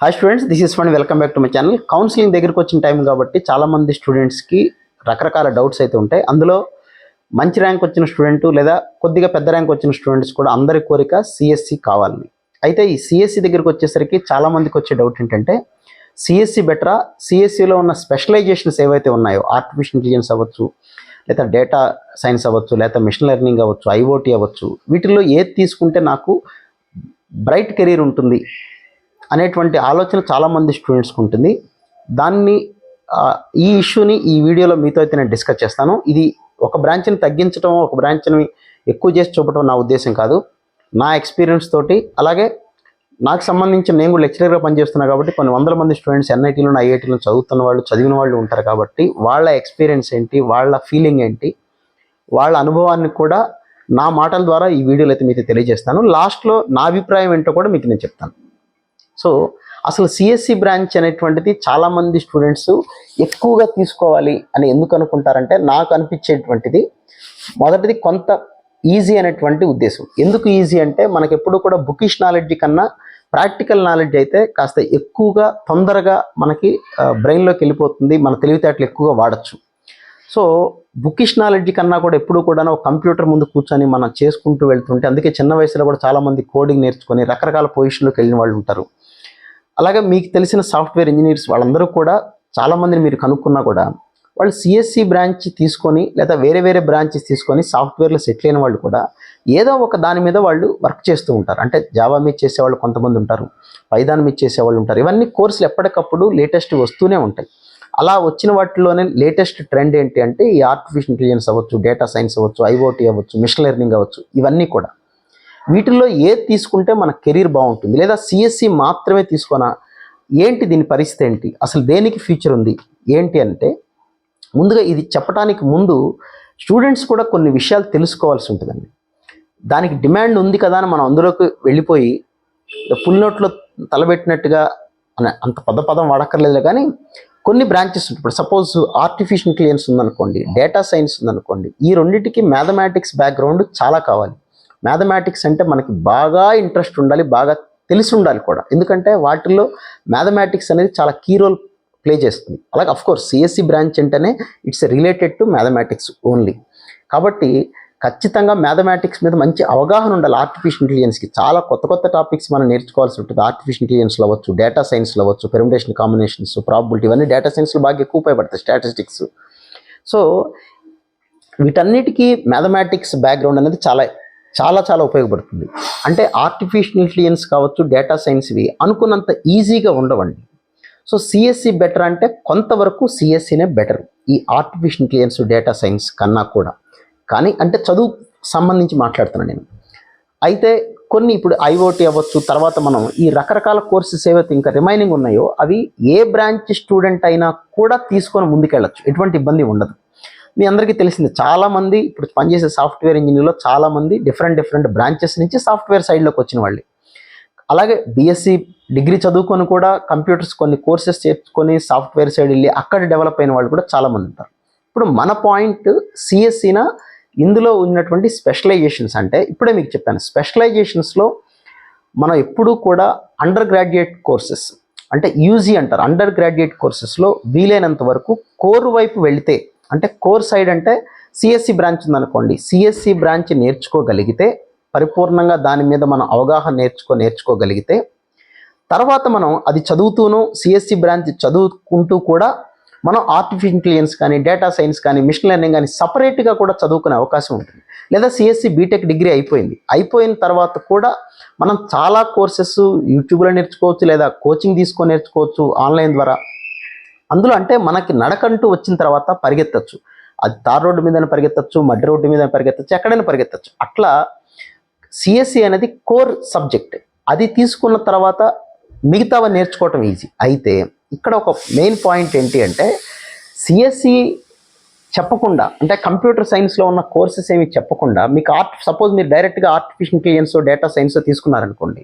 Hi students this is fund welcome back to my channel counselling దగ్గరికి వచ్చిన time కాబట్టి చాలామంది స్టూడెంట్స్కి రకరకాల డౌట్స్ అయితే ఉంటాయి. అందులో మంచి ర్యాంక్ వచ్చిన స్టూడెంట్ లేదా కొద్దిగా పెద్ద ర్యాంక్ వచ్చిన స్టూడెంట్స్ కూడా అందరి కోరిక సిఎస్సి కావాలని అయితే ఈ సిఎస్సి దగ్గరికి వచ్చేసరికి చాలామందికి వచ్చే డౌట్ ఏంటంటే సిఎస్సి బెటరా సిఎస్సిలో ఉన్న స్పెషలైజేషన్స్ ఏవైతే ఉన్నాయో ఆర్టిఫిషియల్ ఇంటెలిజెన్స్ అవ్వచ్చు లేదా డేటా సైన్స్ అవ్వచ్చు లేదా మిషన్ లెర్నింగ్ అవ్వచ్చు ఐఓటీ అవ్వచ్చు వీటిల్లో ఏది తీసుకుంటే నాకు బ్రైట్ కెరీర్ ఉంటుంది అనేటువంటి ఆలోచన చాలామంది స్టూడెంట్స్కి ఉంటుంది. దాన్ని ఈ ఇష్యూని ఈ వీడియోలో మీతో అయితే నేను డిస్కస్ చేస్తాను. ఇది ఒక బ్రాంచ్ని తగ్గించడం ఒక బ్రాంచ్ని ఎక్కువ చేసి చూపడం నా ఉద్దేశం కాదు. నా ఎక్స్పీరియన్స్ తోటి అలాగే నాకు సంబంధించిన నేను కూడా లెక్చరర్గా పనిచేస్తున్నా కాబట్టి కొన్ని వందల మంది స్టూడెంట్స్ ఎన్ఐటీలో ఐఐటీలో చదువుతున్న వాళ్ళు చదివిన వాళ్ళు ఉంటారు కాబట్టి వాళ్ళ ఎక్స్పీరియన్స్ ఏంటి వాళ్ళ ఫీలింగ్ ఏంటి వాళ్ళ అనుభవాన్ని కూడా నా మాటల ద్వారా ఈ వీడియోలో అయితే మీకు తెలియజేస్తాను. లాస్ట్లో నా అభిప్రాయం ఏంటో కూడా మీకు నేను చెప్తాను. సో అసలు సిఎస్సి బ్రాంచ్ అనేటువంటిది చాలామంది స్టూడెంట్స్ ఎక్కువగా తీసుకోవాలి అని ఎందుకు అనుకుంటారంటే నాకు అనిపించేటువంటిది మొదటిది కొంత ఈజీ అనేటువంటి ఉద్దేశం. ఎందుకు ఈజీ అంటే మనకి ఎప్పుడు కూడా బుకిష్ నాలెడ్జ్ కన్నా ప్రాక్టికల్ నాలెడ్జ్ అయితే కాస్త ఎక్కువగా తొందరగా మనకి బ్రెయిన్లోకి వెళ్ళిపోతుంది మన తెలివితేటలు ఎక్కువగా వాడచ్చు. సో బుకిష్ నాలెడ్జ్ కన్నా కూడా ఎప్పుడు కూడా ఒక కంప్యూటర్ ముందు కూర్చొని మనం చేసుకుంటూ వెళ్తుంటే అందుకే చిన్న వయసులో కూడా చాలామంది కోడింగ్ నేర్చుకొని రకరకాల పొజిషన్లోకి వెళ్ళిన వాళ్ళు ఉంటారు. అలాగే మీకు తెలిసిన సాఫ్ట్వేర్ ఇంజనీర్స్ వాళ్ళందరూ కూడా చాలామందిని మీరు కనుక్కున్నా కూడా వాళ్ళు సిఎస్సి బ్రాంచ్ తీసుకొని లేదా వేరే వేరే బ్రాంచెస్ తీసుకొని సాఫ్ట్వేర్లో సెటిల్ అయిన వాళ్ళు కూడా ఏదో ఒక దాని మీద వాళ్ళు వర్క్ చేస్తూ ఉంటారు. అంటే జావా మీద చేసేవాళ్ళు కొంతమంది ఉంటారు. పైదాన్ మీద చేసేవాళ్ళు ఉంటారు. ఇవన్నీ కోర్సులు ఎప్పటికప్పుడు లేటెస్ట్ వస్తూనే ఉంటాయి. అలా వచ్చిన వాటిలోనే లేటెస్ట్ ట్రెండ్ ఏంటి అంటే ఈ ఆర్టిఫిషియల్ ఇంటెలిజెన్స్ అవ్వచ్చు డేటా సైన్స్ అవ్వచ్చు ఐఓటీ అవ్వచ్చు మిషన్ లెర్నింగ్ అవ్వచ్చు ఇవన్నీ కూడా. వీటిల్లో ఏది తీసుకుంటే మన కెరీర్ బాగుంటుంది? లేదా సిఎస్సి మాత్రమే తీసుకోనా ఏంటి దీని పరిస్థితి ఏంటి? అసలు దేనికి ఫ్యూచర్ ఉంది? ఏంటి అంటే ముందుగా ఇది చెప్పడానికి ముందు స్టూడెంట్స్ కూడా కొన్ని విషయాలు తెలుసుకోవాల్సి ఉంటుందండి. దానికి డిమాండ్ ఉంది కదా అని మనం అందులోకి వెళ్ళిపోయి ఫుల్ నోట్లో తలబెట్టినట్టుగా అనే అంత పద పదం వాడక్కర్లేదు కానీ కొన్ని బ్రాంచెస్ ఇప్పుడు సపోజ్ ఆర్టిఫిషియల్ ఇంటెలిజెన్స్ ఉందనుకోండి డేటా సైన్స్ ఉందనుకోండి ఈ రెండింటికి మ్యాథమెటిక్స్ బ్యాక్గ్రౌండ్ చాలా కావాలి. మ్యాథమెటిక్స్ అంటే మనకి బాగా ఇంట్రెస్ట్ ఉండాలి బాగా తెలిసి ఉండాలి కూడా. ఎందుకంటే వాటిల్లో మ్యాథమెటిక్స్ అనేది చాలా కీ రోల్ ప్లే చేస్తుంది. అలాగే అఫ్ కోర్స్ సిఎస్సి బ్రాంచ్ అంటేనే it's related to mathematics only కాబట్టి ఖచ్చితంగా మ్యాథమెటిక్స్ మీద మంచి అవగాహన ఉండాలి. ఆర్టిఫిషియల్ ఇంటెలిజెన్స్కి చాలా కొత్త కొత్త టాపిక్స్ మనం నేర్చుకోవాల్సి ఉంటుంది. ఆర్టిఫిషియల్ ఇంటెలిజెన్స్లో అవ్వచ్చు డేటా సైన్స్లో అవ్వచ్చు పెర్మిటేషన్ కాంబినేషన్స్ ప్రాబిలిటీ ఇవన్నీ డేటా సైన్స్లో బాగా ఎక్కువ ఉపయోగపడతాయి స్టాటిస్టిక్స్ సో వీటన్నిటికీ మ్యాథమెటిక్స్ బ్యాక్గ్రౌండ్ అనేది చాలా చాలా చాలా ఉపయోగపడుతుంది. అంటే ఆర్టిఫిషియల్ ఇంటెలిజెన్స్ కావచ్చు డేటా సైన్స్వి అనుకున్నంత ఈజీగా ఉండవండి. సో సిఎస్సి బెటర్ అంటే కొంతవరకు సిఎస్సినే బెటర్ ఈ ఆర్టిఫిషియల్ ఇంటెలిజెన్స్ డేటా సైన్స్ కన్నా కూడా. కానీ అంటే చదువు సంబంధించి మాట్లాడుతున్నాను నేను. అయితే కొన్ని ఇప్పుడు ఐఓటీ అవ్వచ్చు తర్వాత మనం ఈ రకరకాల కోర్సెస్ ఏవైతే ఇంకా రిమైనింగ్ ఉన్నాయో అవి ఏ బ్రాంచ్ స్టూడెంట్ అయినా కూడా తీసుకొని ముందుకెళ్ళచ్చు. ఎటువంటి ఇబ్బంది ఉండదు. మీ అందరికీ తెలిసింది చాలామంది ఇప్పుడు పనిచేసే సాఫ్ట్వేర్ ఇంజనీర్లో చాలామంది డిఫరెంట్ డిఫరెంట్ బ్రాంచెస్ నుంచి సాఫ్ట్వేర్ సైడ్లోకి వచ్చిన వాళ్ళు. అలాగే బీఎస్సీ డిగ్రీ చదువుకొని కూడా కంప్యూటర్స్ కొన్ని కోర్సెస్ చేసుకొని సాఫ్ట్వేర్ సైడ్ వెళ్ళి అక్కడ డెవలప్ అయిన వాళ్ళు కూడా చాలామంది ఉంటారు. ఇప్పుడు మన పాయింట్ సిఎస్సిన ఇందులో ఉన్నటువంటి స్పెషలైజేషన్స్ అంటే ఇప్పుడే మీకు చెప్పాను స్పెషలైజేషన్స్లో మనం ఎప్పుడూ కూడా అండర్ గ్రాడ్యుయేట్ కోర్సెస్ అంటే యూజీ అంటారు అండర్ గ్రాడ్యుయేట్ కోర్సెస్లో వీలైనంత వరకు కోర్ వైపు వెళితే అంటే కోర్ సైడ్ అంటే సిఎస్సి బ్రాంచ్ ఉందనుకోండి. సిఎస్సి బ్రాంచ్ నేర్చుకోగలిగితే పరిపూర్ణంగా దాని మీద మనం అవగాహన నేర్చుకో నేర్చుకోగలిగితే తర్వాత మనం అది చదువుతూను సిఎస్సి బ్రాంచ్ చదువుకుంటూ కూడా మనం ఆర్టిఫిషియల్ ఇంటెలిజెన్స్ కానీ డేటా సైన్స్ కానీ మిషన్ లెర్నింగ్ కానీ సపరేట్గా కూడా చదువుకునే అవకాశం ఉంటుంది. లేదా సిఎస్సి బీటెక్ డిగ్రీ అయిపోయింది. అయిపోయిన తర్వాత కూడా మనం చాలా కోర్సెస్ యూట్యూబ్లో నేర్చుకోవచ్చు లేదా కోచింగ్ తీసుకొని నేర్చుకోవచ్చు ఆన్లైన్ ద్వారా. అందులో అంటే మనకి నడకంటూ వచ్చిన తర్వాత పరిగెత్తచ్చు. అది తార్ రోడ్డు మీద పరిగెత్తచ్చు మడ్డి రోడ్డు మీద పరిగెత్తచ్చు ఎక్కడైనా పరిగెత్తచ్చు. అట్లా సిఎస్సి అనేది కోర్ సబ్జెక్ట్. అది తీసుకున్న తర్వాత మిగతావి నేర్చుకోవటం ఈజీ. అయితే ఇక్కడ ఒక మెయిన్ పాయింట్ ఏంటి అంటే సిఎస్సి చెప్పకుండా అంటే కంప్యూటర్ సైన్స్లో ఉన్న కోర్సెస్ ఏమి చెప్పకుండా మీకు ఆర్ట్ సపోజ్ మీరు డైరెక్ట్గా ఆర్టిఫిషియల్ ఇంటెలిజెన్స్ డేటా సైన్స్ తీసుకున్నారనుకోండి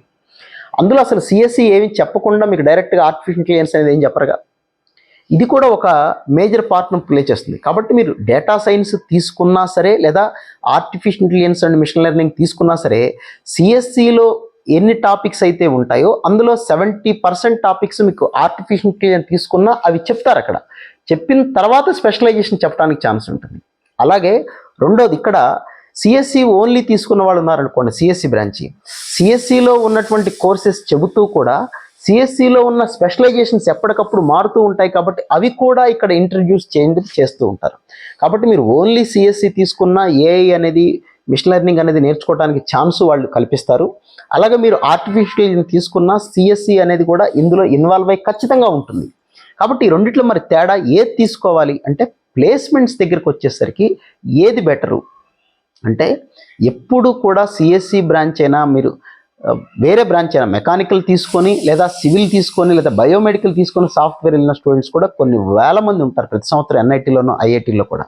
అందులో అసలు సిఎస్సి ఏమి చెప్పకుండా మీకు డైరెక్ట్గా ఆర్టిఫిషియల్ ఇంటెలిజెన్స్ అనేది ఏం చెప్పరుగా? ఇది కూడా ఒక మేజర్ పార్ట్ను ప్లే చేస్తుంది. కాబట్టి మీరు డేటా సైన్స్ తీసుకున్నా సరే లేదా artificial intelligence and machine learning తీసుకున్నా సరే సిఎస్సిలో ఎన్ని టాపిక్స్ అయితే ఉంటాయో అందులో సెవెంటీ పర్సెంట్ టాపిక్స్ మీకు ఆర్టిఫిషియల్ ఇంటెలిజెన్స్ తీసుకున్నా అవి చెప్తారు అక్కడ. చెప్పిన తర్వాత స్పెషలైజేషన్ చెప్పడానికి ఛాన్స్ ఉంటుంది. అలాగే రెండోది ఇక్కడ సిఎస్సి ఓన్లీ తీసుకున్న వాళ్ళు ఉన్నారనుకోండి సిఎస్సి బ్రాంచి. సిఎస్సిలో ఉన్నటువంటి కోర్సెస్ చెబుతూ కూడా సిఎస్సిలో ఉన్న స్పెషలైజేషన్స్ ఎప్పటికప్పుడు మారుతూ ఉంటాయి కాబట్టి అవి కూడా ఇక్కడ ఇంట్రడ్యూస్ చేంజ్ చేస్తూ ఉంటారు. కాబట్టి మీరు ఓన్లీ సిఎస్సి తీసుకున్న ఏఐ అనేది మిషన్ లెర్నింగ్ అనేది నేర్చుకోవడానికి ఛాన్స్ వాళ్ళు కల్పిస్తారు. అలాగే మీరు ఆర్టిఫిషియల్ తీసుకున్న సిఎస్సి అనేది కూడా ఇందులో ఇన్వాల్వ్ అయ్యి ఖచ్చితంగా ఉంటుంది. కాబట్టి ఈ రెండిట్లో మరి తేడా ఏది తీసుకోవాలి అంటే ప్లేస్మెంట్స్ దగ్గరికి వచ్చేసరికి ఏది బెటరు అంటే ఎప్పుడు కూడా సిఎస్సి బ్రాంచ్ అయినా మీరు వేరే బ్రాంచ్ అయినా మెకానికల్ తీసుకొని లేదా సివిల్ తీసుకొని లేదా బయోమెడికల్ తీసుకొని సాఫ్ట్వేర్ వెళ్ళిన స్టూడెంట్స్ కూడా కొన్ని వేల మంది ఉంటారు ప్రతి సంవత్సరం ఎన్ఐటీలోనూ ఐఐటీలో కూడా.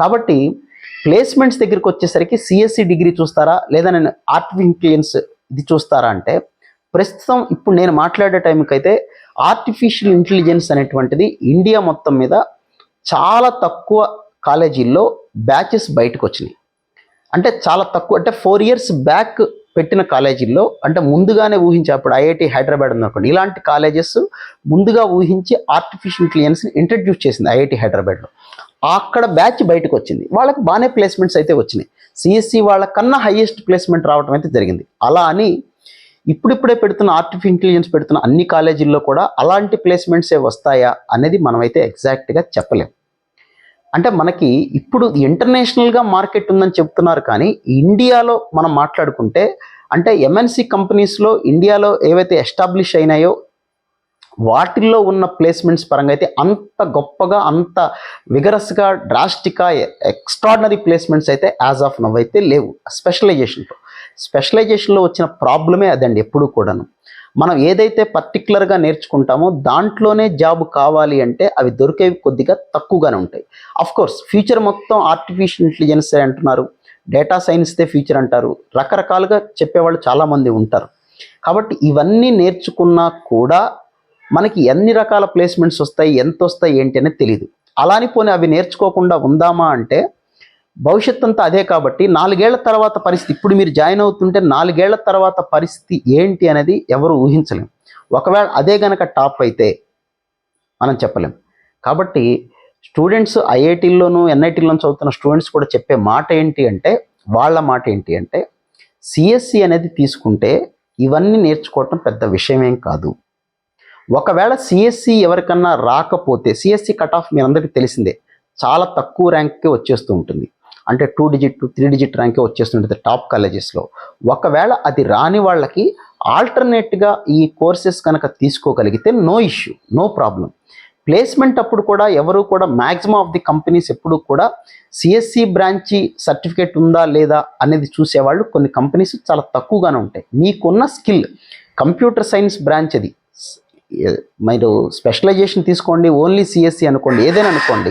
కాబట్టి ప్లేస్మెంట్స్ దగ్గరికి వచ్చేసరికి సిఎస్సి డిగ్రీ చూస్తారా? లేదా నేను ఆర్టిఫిషియన్స్ ఇది చూస్తారా అంటే ప్రస్తుతం ఇప్పుడు నేను మాట్లాడే టైంకి అయితే ఆర్టిఫిషియల్ ఇంటెలిజెన్స్ అనేటువంటిది ఇండియా మొత్తం మీద చాలా తక్కువ కాలేజీల్లో బ్యాచెస్ బయటకు వచ్చినాయి. అంటే చాలా తక్కువ అంటే ఫోర్ ఇయర్స్ బ్యాక్ పెట్టిన కాలేజీల్లో అంటే ముందుగానే ఊహించి అప్పుడు ఐఐటి హైదరాబాద్ ఉందనుకోండి ఇలాంటి కాలేజెస్ ముందుగా ఊహించి ఆర్టిఫిషియల్ ఇంటెలిజెన్స్ని ఇంట్రడ్యూస్ చేసింది ఐఐటి హైదరాబాద్లో. అక్కడ బ్యాచ్ బయటకు వచ్చింది. వాళ్ళకి బాగానే ప్లేస్మెంట్స్ అయితే వచ్చినాయి. సిఎస్సి వాళ్ళకన్నా హైయెస్ట్ ప్లేస్మెంట్ రావడం అయితే జరిగింది. అలా అని ఇప్పుడిప్పుడే పెడుతున్న ఆర్టిఫిషియల్ ఇంటెలిజెన్స్ పెడుతున్న అన్ని కాలేజీల్లో కూడా అలాంటి ప్లేస్మెంట్సే వస్తాయా అనేది మనమైతే ఎగ్జాక్ట్గా చెప్పలేం. అంటే మనకి ఇప్పుడు ఇంటర్నేషనల్గా మార్కెట్ ఉందని చెప్తున్నారు కానీ ఇండియాలో మనం మాట్లాడుకుంటే అంటే ఎంఎన్సి కంపెనీస్లో ఇండియాలో ఏవైతే ఎస్టాబ్లిష్ అయినాయో వాటిల్లో ఉన్న ప్లేస్మెంట్స్ పరంగా అయితే అంత గొప్పగా అంత విగరస్గా డ్రాస్టిక్గా ఎక్స్ట్రాడినరీ ప్లేస్మెంట్స్ అయితే యాజ్ ఆఫ్ నవ్ అయితే లేవు. స్పెషలైజేషన్లో స్పెషలైజేషన్లో వచ్చిన ప్రాబ్లమే అదండి ఎప్పుడు కూడాను. మనం ఏదైతే పర్టికులర్గా నేర్చుకుంటామో దాంట్లోనే జాబ్ కావాలి అంటే అవి దొరికేవి కొద్దిగా తక్కువగానే ఉంటాయి. అఫ్ కోర్స్ ఫ్యూచర్ మొత్తం ఆర్టిఫిషియల్ ఇంటెలిజెన్స్ అంటున్నారు. డేటా సైన్స్దే ఫ్యూచర్ అంటారు. రకరకాలుగా చెప్పేవాళ్ళు చాలామంది ఉంటారు. కాబట్టి ఇవన్నీ నేర్చుకున్నా కూడా మనకి ఎన్ని రకాల ప్లేస్మెంట్స్ వస్తాయి ఎంత వస్తాయి ఏంటి అనేది తెలియదు అలాని పోనీ అవి నేర్చుకోకుండా ఉందామా అంటే భవిష్యత్ అంతా అదే కాబట్టి నాలుగేళ్ళ తర్వాత పరిస్థితి ఇప్పుడు మీరు జాయిన్ అవుతుంటే నాలుగేళ్ళ తర్వాత పరిస్థితి ఏంటి అనేది ఎవరు ఊహించలేం. ఒకవేళ అదే గనక టాప్ అయితే మనం చెప్పలేం. కాబట్టి స్టూడెంట్స్ ఐఐటీల్లోనూ ఎన్ఐటీల్లోనూ చదువుతున్న స్టూడెంట్స్ కూడా చెప్పే మాట ఏంటి అంటే వాళ్ళ మాట ఏంటి అంటే సిఎస్సి అనేది తీసుకుంటే ఇవన్నీ నేర్చుకోవటం పెద్ద విషయమేం కాదు. ఒకవేళ సిఎస్సి ఎవరికన్నా రాకపోతే సిఎస్సి కట్ ఆఫ్ మీ అందరికీ తెలిసిందే చాలా తక్కువ ర్యాంక్కి వచ్చేస్తూ ఉంటుంది. అంటే టూ డిజిట్ త్రీ డిజిట్ ర్యాంకే వచ్చేస్తుంటుంది టాప్ కాలేజెస్లో ఒకవేళ అది రాని వాళ్ళకి ఆల్టర్నేట్గా ఈ కోర్సెస్ కనుక తీసుకోగలిగితే no issue no problem placement అప్పుడు కూడా ఎవరు కూడా మ్యాక్సిమం ఆఫ్ ది కంపెనీస్ ఎప్పుడు కూడా సిఎస్సి బ్రాంచి సర్టిఫికేట్ ఉందా లేదా అనేది చూసేవాళ్ళు కొన్ని కంపెనీస్ చాలా తక్కువగానే ఉంటాయి. మీకున్న స్కిల్ కంప్యూటర్ సైన్స్ బ్రాంచ్ అది. మీరు స్పెషలైజేషన్ తీసుకోండి ఓన్లీ సిఎస్సి అనుకోండి ఏదైనా అనుకోండి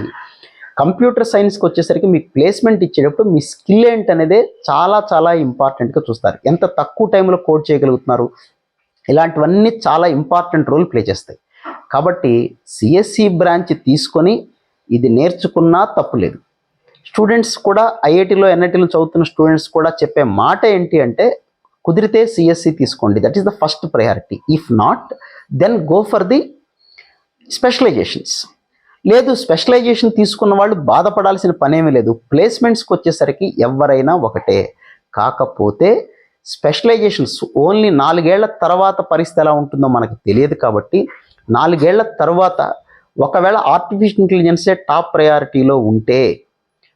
కంప్యూటర్ సైన్స్కి వచ్చేసరికి మీకు ప్లేస్మెంట్ ఇచ్చేటప్పుడు మీ స్కిల్ ఏంటనేదే చాలా చాలా ఇంపార్టెంట్గా చూస్తారు. ఎంత తక్కువ టైంలో కోడ్ చేయగలుగుతున్నారు? ఇలాంటివన్నీ చాలా ఇంపార్టెంట్ రోల్ ప్లే చేస్తాయి. కాబట్టి సిఎస్సి బ్రాంచ్ తీసుకొని ఇది నేర్చుకున్నా తప్పులేదు స్టూడెంట్స్ కూడా ఐఐటీలో ఎన్ఐటీలో చదువుతున్న స్టూడెంట్స్ కూడా చెప్పే మాట ఏంటి అంటే కుదిరితే సిఎస్సి తీసుకోండి. That is the first priority if not then go for the specializations లేదు స్పెషలైజేషన్ తీసుకున్న వాళ్ళు బాధపడాల్సిన పనేమీ లేదు. ప్లేస్మెంట్స్కి వచ్చేసరికి ఎవరైనా ఒకటే. కాకపోతే స్పెషలైజేషన్స్ ఓన్లీ నాలుగేళ్ళ తర్వాత పరిస్థితి ఎలా ఉంటుందో మనకు తెలియదు కాబట్టి నాలుగేళ్ళ తర్వాత ఒకవేళ ఆర్టిఫిషియల్ ఇంటెలిజెన్సే టాప్ ప్రయారిటీలో ఉంటే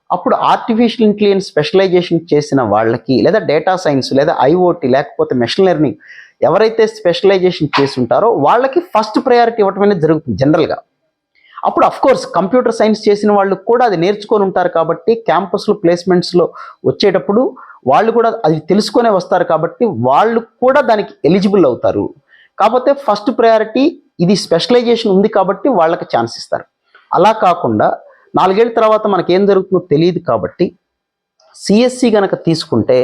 అప్పుడు ఆర్టిఫిషియల్ ఇంటెలిజెన్స్ స్పెషలైజేషన్ చేసిన వాళ్ళకి లేదా డేటా సైన్స్ లేదా ఐఓటీ లేకపోతే మెషిన్ లెర్నింగ్ ఎవరైతే స్పెషలైజేషన్ చేసి ఉంటారో వాళ్ళకి ఫస్ట్ ప్రయారిటీ ఇవ్వటం అనేది జరుగుతుంది జనరల్గా అప్పుడు అఫ్ కోర్స్ కంప్యూటర్ సైన్స్ చేసిన వాళ్ళు కూడా అది నేర్చుకొని ఉంటారు కాబట్టి క్యాంపస్లో ప్లేస్మెంట్స్లో వచ్చేటప్పుడు వాళ్ళు కూడా అది తెలుసుకొనే వస్తారు కాబట్టి వాళ్ళు కూడా దానికి ఎలిజిబుల్ అవుతారు. కాకపోతే ఫస్ట్ ప్రయారిటీ ఇది స్పెషలైజేషన్ ఉంది కాబట్టి వాళ్ళకి ఛాన్స్ ఇస్తారు. అలా కాకుండా నాలుగేళ్ళ తర్వాత మనకి ఏం జరుగుతుందో తెలియదు కాబట్టి సిఎస్సి కనుక తీసుకుంటే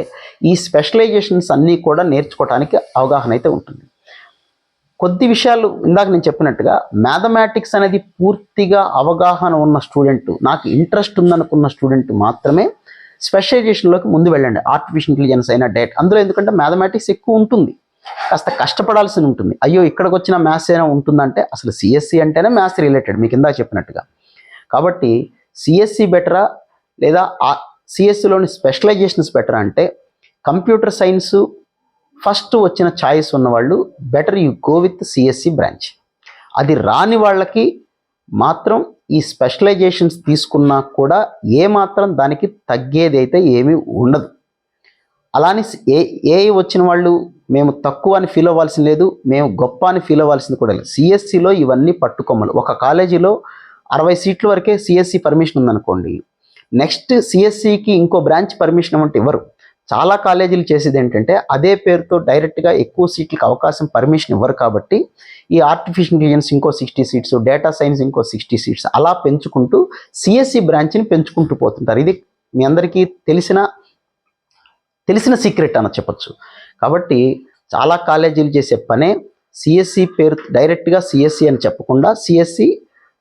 ఈ స్పెషలైజేషన్స్ అన్నీ కూడా నేర్చుకోవడానికి అవగాహన అయితే ఉంటుంది. కొద్ది విషయాలు ఇందాక నేను చెప్పినట్టుగా మ్యాథమెటిక్స్ అనేది పూర్తిగా అవగాహన ఉన్న స్టూడెంట్ నాకు ఇంట్రెస్ట్ ఉందనుకున్న స్టూడెంట్ మాత్రమే స్పెషలైజేషన్లోకి ముందు వెళ్ళండి. ఆర్టిఫిషియల్ ఇంటెలిజెన్స్ అయినా డేట్ అందులో ఎందుకంటే మ్యాథమెటిక్స్ ఎక్కువ ఉంటుంది. కాస్త కష్టపడాల్సి ఉంటుంది. అయ్యో ఇక్కడికి వచ్చిన మ్యాథ్స్ అయినా ఉంటుందంటే అసలు సిఎస్సి అంటేనే మ్యాథ్స్ రిలేటెడ్ మీకు ఇందా చెప్పినట్టుగా. కాబట్టి సిఎస్సి బెటరా లేదా సిఎస్సిలోని స్పెషలైజేషన్స్ బెటరా అంటే కంప్యూటర్ సైన్సు ఫస్ట్ వచ్చిన ఛాయిస్ ఉన్నవాళ్ళు better you go with CSC branch. అది రాని వాళ్ళకి మాత్రం ఈ స్పెషలైజేషన్స్ తీసుకున్నా కూడా ఏమాత్రం దానికి తగ్గేది అయితే ఏమీ ఉండదు. అలానే ఏ ఏ వచ్చిన వాళ్ళు మేము తక్కువ అని ఫీల్ అవ్వాల్సింది లేదు మేము గొప్ప అని ఫీల్ అవ్వాల్సింది కూడా లేదు. సిఎస్సిలో ఇవన్నీ పట్టుకోమలు ఒక కాలేజీలో అరవై సీట్ల వరకే సిఎస్సి పర్మిషన్ ఉందనుకోండి నెక్స్ట్ సిఎస్సికి ఇంకో బ్రాంచ్ పర్మిషన్ అంటే ఇవ్వరు చాలా కాలేజీలు చేసేది ఏంటంటే అదే పేరుతో డైరెక్ట్గా ఎక్కువ సీట్లకు అవకాశం పర్మిషన్ ఇవ్వరు కాబట్టి ఈ ఆర్టిఫిషియల్ ఇంటెలిజెన్స్ ఇంకో సిక్స్టీ సీట్స్ డేటా సైన్స్ ఇంకో సిక్స్టీ సీట్స్ అలా పెంచుకుంటూ సిఎస్సి బ్రాంచ్ని పెంచుకుంటూ పోతుంటారు. ఇది మీ అందరికీ తెలిసిన తెలిసిన సీక్రెట్ అని చెప్పచ్చు. కాబట్టి చాలా కాలేజీలు చేసే పనే సిఎస్సి పేరు డైరెక్ట్గా సిఎస్సి అని చెప్పకుండా CSC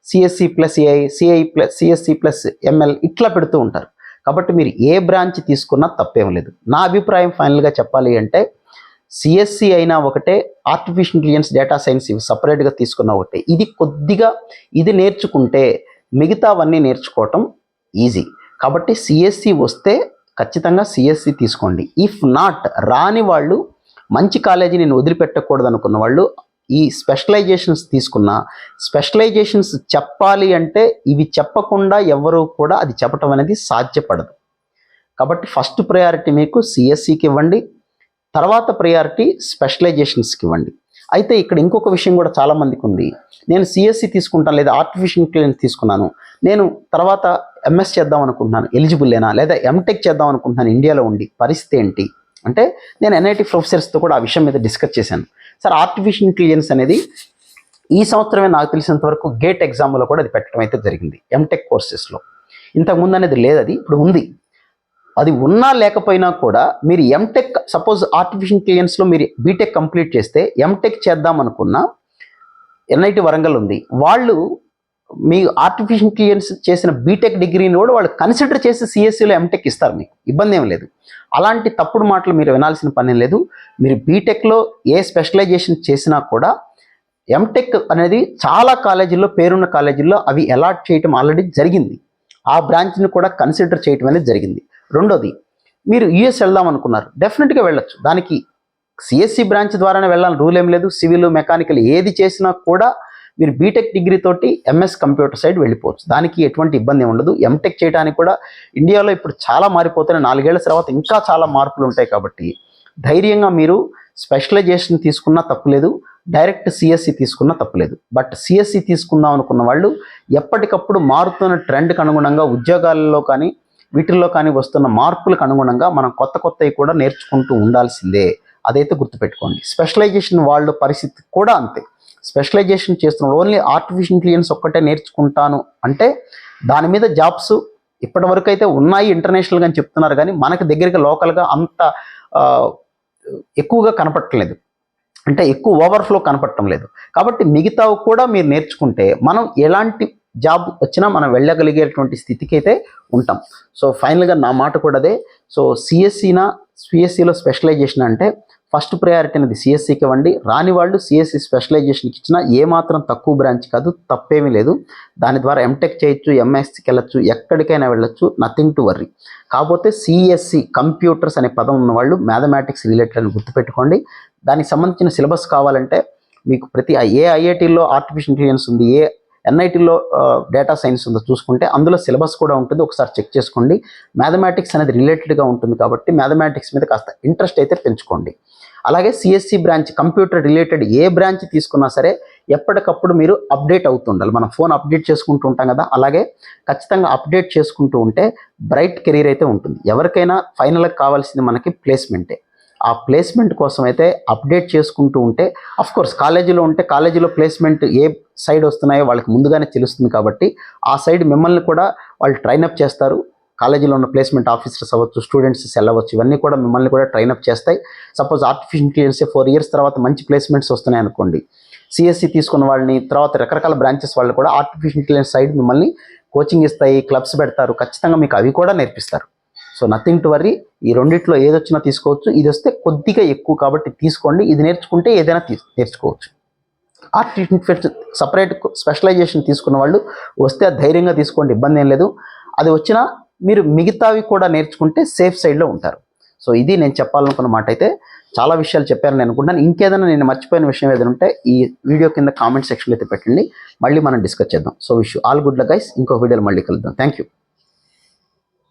CSC plus AI CI plus CSC plus ML ఇట్లా పెడుతూ ఉంటారు. కాబట్టి మీరు ఏ బ్రాంచ్ తీసుకున్నా తప్పేం లేదు. నా అభిప్రాయం ఫైనల్గా చెప్పాలి అంటే సిఎస్సి అయినా ఒకటే ఆర్టిఫిషియల్ ఇంటెలిజెన్స్ డేటా సైన్స్ ఇవి సపరేట్గా తీసుకున్న ఒకటే. ఇది కొద్దిగా ఇది నేర్చుకుంటే మిగతావన్నీ నేర్చుకోవటం ఈజీ కాబట్టి సిఎస్సి వస్తే ఖచ్చితంగా సిఎస్సి తీసుకోండి. ఇఫ్ నాట్ రాని వాళ్ళు మంచి కాలేజీ నేను వదిలిపెట్టకూడదు అనుకున్న వాళ్ళు ఈ స్పెషలైజేషన్స్ తీసుకున్న స్పెషలైజేషన్స్ చెప్పాలి అంటే ఇవి చెప్పకుండా ఎవరు కూడా అది చెప్పటం అనేది సాధ్యపడదు. కాబట్టి ఫస్ట్ ప్రయారిటీ మీకు సిఎస్సికి ఇవ్వండి తర్వాత ప్రయారిటీ స్పెషలైజేషన్స్కి ఇవ్వండి. అయితే ఇక్కడ ఇంకొక విషయం కూడా చాలా మందికి ఉంది. నేను సిఎస్సి తీసుకుంటాను లేదా ఆర్టిఫిషియల్ ఇంటెలిజెన్స్ తీసుకున్నాను. నేను తర్వాత ఎంఎస్ చేద్దాం అనుకుంటున్నాను. ఎలిజిబుల్లేనా లేదా ఎంటెక్ చేద్దాం అనుకుంటున్నాను. ఇండియాలో ఉండి పరిస్థితి ఏంటి? అంటే నేను ఎన్ఐటి ప్రొఫెసర్స్తో కూడా ఆ విషయం మీద డిస్కస్ చేశాను. సార్ ఆర్టిఫిషియల్ ఇంటెలిజెన్స్ అనేది ఈ సంవత్సరమే నాకు తెలిసినంత వరకు గేట్ ఎగ్జామ్లో కూడా అది పెట్టడం అయితే జరిగింది ఎంటెక్ కోర్సెస్లో ఇంతకుముందు అనేది లేదు అది ఇప్పుడు ఉంది. అది ఉన్నా లేకపోయినా కూడా మీరు ఎంటెక్ సపోజ్ ఆర్టిఫిషియల్ ఇంటెలిజెన్స్లో మీరు బీటెక్ కంప్లీట్ చేస్తే ఎంటెక్ చేద్దాం అనుకున్నా ఎన్ఐటి వరంగల్ ఉంది. వాళ్ళు మీ ఆర్టిఫిషియల్ ఇంటెలిజెన్స్ చేసిన బీటెక్ డిగ్రీని కూడా వాళ్ళు కన్సిడర్ చేసి సిఎస్సిలో ఎంటెక్ ఇస్తారు మీకు. ఇబ్బంది ఏం లేదు. అలాంటి తప్పుడు మాటలు మీరు వినాల్సిన పని లేదు. మీరు బీటెక్లో ఏ స్పెషలైజేషన్ చేసినా కూడా ఎంటెక్ అనేది చాలా కాలేజీల్లో పేరున్న కాలేజీల్లో అవి అలాట్ చేయటం ఆల్రెడీ జరిగింది. ఆ బ్రాంచ్ని కూడా కన్సిడర్ చేయటం అనేది జరిగింది. రెండోది మీరు యుఎస్ వెళ్దాం అనుకున్నారు. డెఫినెట్గా వెళ్ళొచ్చు. దానికి సిఎస్సి బ్రాంచ్ ద్వారానే వెళ్ళాలని రూల్ ఏం లేదు. సివిల్ మెకానికల్ ఏది చేసినా కూడా మీరు బీటెక్ డిగ్రీ తోటి ఎంఎస్ కంప్యూటర్ సైడ్ వెళ్ళిపోవచ్చు. దానికి ఎటువంటి ఇబ్బంది ఉండదు. ఎంటెక్ చేయడానికి కూడా ఇండియాలో ఇప్పుడు చాలా మారిపోతున్నాయి నాలుగేళ్ళ తర్వాత ఇంకా చాలా మార్పులు ఉంటాయి కాబట్టి ధైర్యంగా మీరు స్పెషలైజేషన్ తీసుకున్నా తప్పులేదు. డైరెక్ట్ సిఎస్సి తీసుకున్నా తప్పులేదు. బట్ సిఎస్సి తీసుకుందాం అనుకున్న వాళ్ళు ఎప్పటికప్పుడు మారుతున్న ట్రెండ్కి అనుగుణంగా ఉద్యోగాలలో కానీ వీటిల్లో కానీ వస్తున్న మార్పులకు అనుగుణంగా మనం కొత్త కొత్తవి కూడా నేర్చుకుంటూ ఉండాల్సిందే. అదైతే గుర్తుపెట్టుకోండి. స్పెషలైజేషన్ వాళ్ళ పరిస్థితి కూడా అంతే. స్పెషలైజేషన్ చేస్తున్నాడు ఓన్లీ ఆర్టిఫిషియల్ ఇంటెలిజెన్స్ ఒక్కటే నేర్చుకుంటాను అంటే దాని మీద జాబ్స్ ఇప్పటి వరకు అయితే ఉన్నాయి ఇంటర్నేషనల్గా అని చెప్తున్నారు కానీ మనకి దగ్గరికి లోకల్గా అంత ఎక్కువగా కనపడట్లేదు. అంటే ఎక్కువ ఓవర్ఫ్లో కనపడటం లేదు. కాబట్టి మిగతావి కూడా మీరు నేర్చుకుంటే మనం ఎలాంటి జాబ్ వచ్చినా మనం వెళ్ళగలిగేటువంటి స్థితికి అయితే ఉంటాం. సో ఫైనల్గా నా మాట కూడా అదే. సో సిఎస్సినా సిఎస్సిలో స్పెషలైజేషన్ అంటే ఫస్ట్ ప్రయారిటీ అనేది సిఎస్సికి ఇవ్వండి రాని వాళ్ళు సిఎస్సి స్పెషలైజేషన్కి ఇచ్చినా ఏమాత్రం తక్కువ బ్రాంచ్ కాదు తప్పేమీ లేదు. దాని ద్వారా ఎంటెక్ చేయొచ్చు ఎంఎస్సికి వెళ్ళొచ్చు ఎక్కడికైనా వెళ్ళొచ్చు నథింగ్ టు వర్రీ కాకపోతే సిఎస్సి కంప్యూటర్స్ అనే పదం ఉన్న వాళ్ళు మ్యాథమెటిక్స్ రిలేటెడ్ అని గుర్తుపెట్టుకోండి. దానికి సంబంధించిన సిలబస్ కావాలంటే మీకు ప్రతి ఏ ఐఐటీలో ఆర్టిఫిషియల్ ఇంటెలిజెన్స్ ఉంది ఏ ఎన్ఐటీలో డేటా సైన్స్ ఉందో చూసుకుంటే అందులో సిలబస్ కూడా ఉంటుంది ఒకసారి చెక్ చేసుకోండి. మ్యాథమెటిక్స్ అనేది రిలేటెడ్గా ఉంటుంది కాబట్టి మ్యాథమెటిక్స్ మీద కాస్త ఇంట్రెస్ట్ అయితే పెంచుకోండి. అలాగే సిఎస్సి బ్రాంచ్ కంప్యూటర్ రిలేటెడ్ ఏ బ్రాంచ్ తీసుకున్నా సరే ఎప్పటికప్పుడు మీరు అప్డేట్ అవుతుండాలి మనం ఫోన్ అప్డేట్ చేసుకుంటూ ఉంటాం కదా అలాగే ఖచ్చితంగా అప్డేట్ చేసుకుంటూ ఉంటే బ్రైట్ కెరీర్ అయితే ఉంటుంది. ఎవరికైనా ఫైనల్గా కావాల్సింది మనకి ప్లేస్మెంటే ఆ ప్లేస్మెంట్ కోసం అయితే అప్డేట్ చేసుకుంటూ ఉంటే అఫ్ కోర్స్ కాలేజీలో ఉంటే కాలేజీలో ప్లేస్మెంట్ ఏ సైడ్ వస్తున్నాయో వాళ్ళకి ముందుగానే తెలుస్తుంది కాబట్టి ఆ సైడ్ మిమ్మల్ని కూడా వాళ్ళు ట్రైనప్ చేస్తారు. కాలేజీలో ఉన్న ప్లేస్మెంట్ ఆఫీసర్స్ అవ్వచ్చు స్టూడెంట్స్ వెళ్ళవచ్చు ఇవన్నీ కూడా మిమ్మల్ని కూడా ట్రైనప్ చేస్తాయి. Suppose artificial intelligence four years తర్వాత మంచి ప్లేస్మెంట్స్ వస్తున్నాయి అనుకోండి. సిఎస్సి తీసుకున్న వాళ్ళని తర్వాత రకరకాల బ్రాంచెస్ వాళ్ళు కూడా ఆర్టిఫిషియల్ ఇంటెలిజెన్స్ సైడ్ మిమ్మల్ని కోచింగ్ ఇస్తాయి క్లబ్స్ పెడతారు. ఖచ్చితంగా మీకు అవి కూడా నేర్పిస్తారు. సో నథింగ్ టు వర్రీ ఈ రెండిట్లో ఏదొచ్చినా తీసుకోవచ్చు. ఇది వస్తే కొద్దిగా ఎక్కువ కాబట్టి తీసుకోండి. ఇది నేర్చుకుంటే ఏదైనా తీ నేర్చుకోవచ్చు. ఆర్ట్ ఇన్ఫెక్ట్ సపరేట్ స్పెషలైజేషన్ తీసుకున్న వాళ్ళు వస్తే అది ధైర్యంగా తీసుకోండి. ఇబ్బంది ఏం లేదు. అది వచ్చినా మీరు మిగతావి కూడా నేర్చుకుంటే సేఫ్ సైడ్లో ఉంటారు. సో ఇది నేను చెప్పాలనుకున్న మాట అయితే చాలా విషయాలు చెప్పారని నేను అనుకుంటాను ఇంకేదైనా నేను మర్చిపోయిన విషయం ఏదైనా ఉంటే ఈ వీడియో కింద కామెంట్ సెక్షన్లో అయితే పెట్టండి. మళ్ళీ మనం డిస్కస్ చేద్దాం. So wish all good guys. ఇంకో వీడియోలో మళ్ళీ కలుద్దాం. Thank you